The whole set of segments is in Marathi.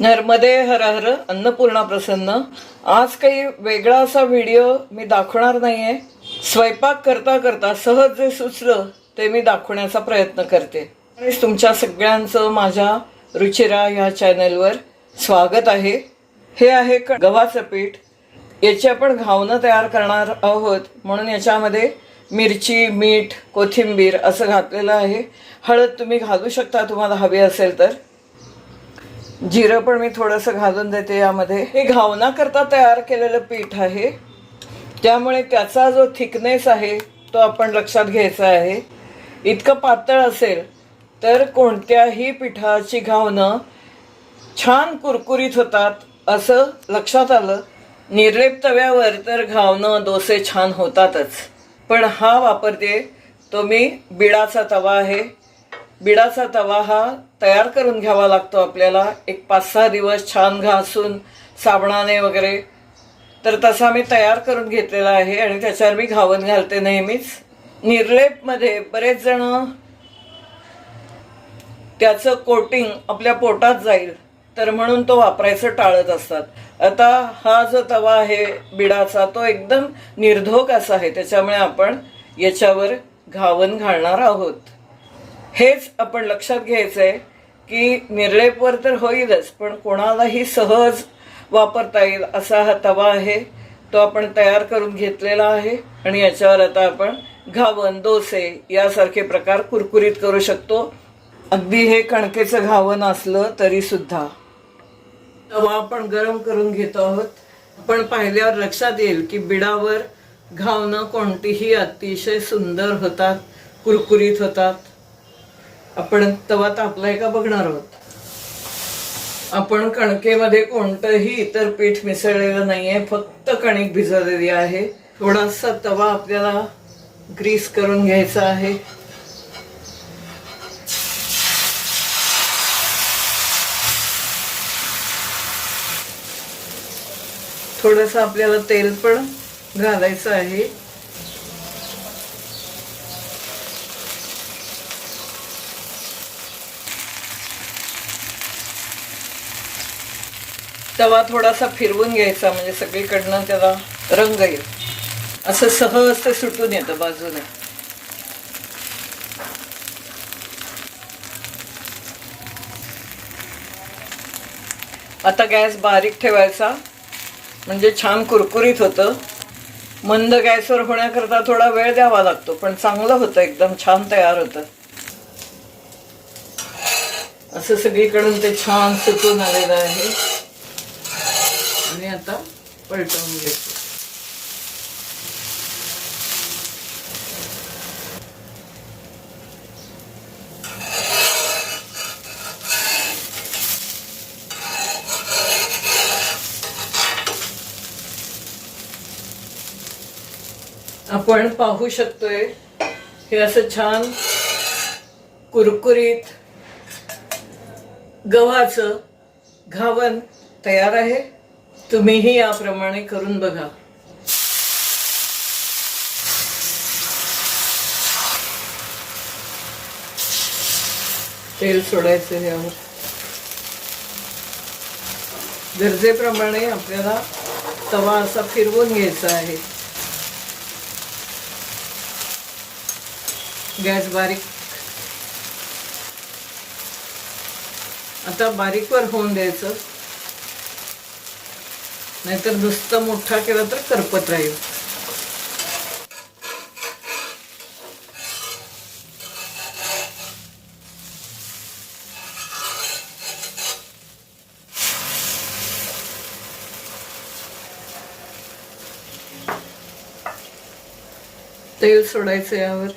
नर्मदे हर हर अन्नपूर्णा प्रसन्न. आज काही वेगळा असा व्हिडिओ मी दाखवणार नाही आहे स्वयंपाक करता करता सहज जे सुचलं ते मी दाखवण्याचा प्रयत्न करते. आणि तुमच्या सगळ्यांचं माझ्या रुचिरा ह्या चॅनलवर स्वागत आहे. हे आहे क- गव्हाचं पीठ. याची आपण घावणं तयार करणार आहोत. म्हणून याच्यामध्ये मिरची मीठ कोथिंबीर असं घातलेलं आहे. हळद तुम्ही घालू शकता तुम्हाला हवी असेल तर. जिरं पण मी थोडंसं घालून देते यामध्ये. हे घावणाकरता तयार केलेलं पीठ आहे. त्यामुळे त्याचा जो थिकनेस आहे तो आपण लक्षात घ्यायचा आहे. इतकं पातळ असेल तर कोणत्याही पिठाची घावणं छान कुरकुरीत होतात असं लक्षात आलं. निर्लेप तव्यावर तर घावणं डोसे छान होतातच. पण हा वापरते तो मी बिडाचा तवा आहे. बिडाचा तवा हा तयार करून घ्यावा लागतो आपल्याला. एक पाच सहा दिवस छान घासून साबणाने वगैरे. तर तसा मी तयार करून घेतलेला आहे आणि त्याच्यावर मी घावन घालते नेहमीच. निर्लेपमध्ये बरेच जण त्याचं कोटिंग आपल्या पोटात जाईल तर म्हणून तो वापरायचं टाळत असतात. आता हा जो तवा आहे बिडाचा तो एकदम निर्धोक असा आहे. त्याच्यामुळे आपण याच्यावर घावन घालणार आहोत. हेच आपण लक्षात घ्यायचं आहे की निर्लेपवर तर होईलच पण कोणालाही सहज वापरता येईल असा हा तवा आहे. तो आपण तयार करून घेतलेला आहे आणि याच्यावर आता आपण घावन डोसे यासारखे प्रकार कुरकुरीत करू शकतो. अगदी हे कणकेचं घावन असलं तरी सुद्धा. तवा आपण गरम करून घेतो आहोत. आपण पाहिल्यावर लक्षात येईल की बिडावर घावणं कोणतीही अतिशय सुंदर होतात कुरकुरीत होतात. आपण तवा तापलाय का बघणार आहोत? आपण कणकेमध्ये कोणतंही इतर पीठ मिसळलेलं नाहीये फक्त कणिक भिजवलेली आहे. थोडासा तवा आपल्याला ग्रीस करून घ्यायचा आहे. थोडंसं आपल्याला तेल पण घालायचं आहे. तवा थोडासा फिरवून घ्यायचा म्हणजे सगळीकडनं त्याला रंग येईल. असं सहज ते सुटून येतं बाजूने. आता गॅस बारीक ठेवायचा म्हणजे छान कुरकुरीत होतं. मंद गॅसवर होण्याकरता थोडा वेळ द्यावा लागतो पण चांगलं होतं एकदम छान तयार होतं. असं सगळीकडून ते छान सुटून आलेलं आहे. पलटवून घ्यायचं आपण पाहू शकतोय हे असं छान कुरकुरीत गव्हाचं घावन तयार आहे. तुम्हीही याप्रमाणे करून बघा. तेल सोडायचं यावर गरजेप्रमाणे आपल्याला तवा असा फिरवून घ्यायचा आहे. गॅस बारीक. आता बारीकवर होऊन द्यायचं. नाहीतर नुसतं मोठा केला तर करपत राहील. तेल सोडायचं यावर.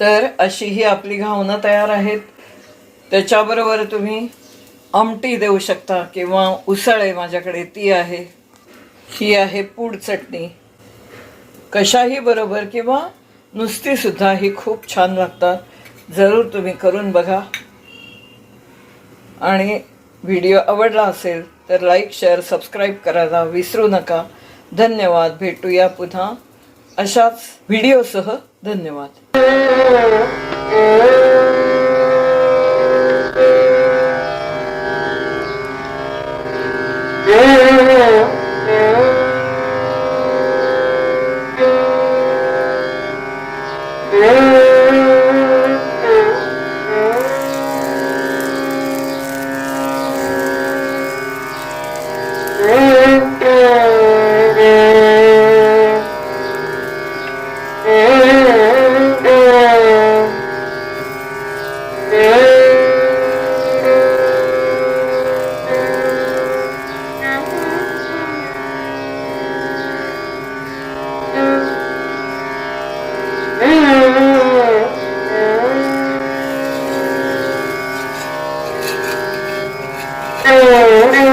तर अशी ही आपली घावणं तयार आहेत. त्याच्याबरोबर तुम्ही आमटी देऊ शकता किंवा उसळ आहे माझ्याकडे ती आहे. ही आहे पूड चटणी. कशाही बरोबर किंवा नुसतीसुद्धा ही खूप छान लागतात. जरूर तुम्ही करून बघा. आणि व्हिडिओ आवडला असेल तर लाईक शेअर सबस्क्राईब करायला विसरू नका. धन्यवाद. भेटूया पुन्हा. अशाच व्हिडिओसह धन्यवाद. Oh,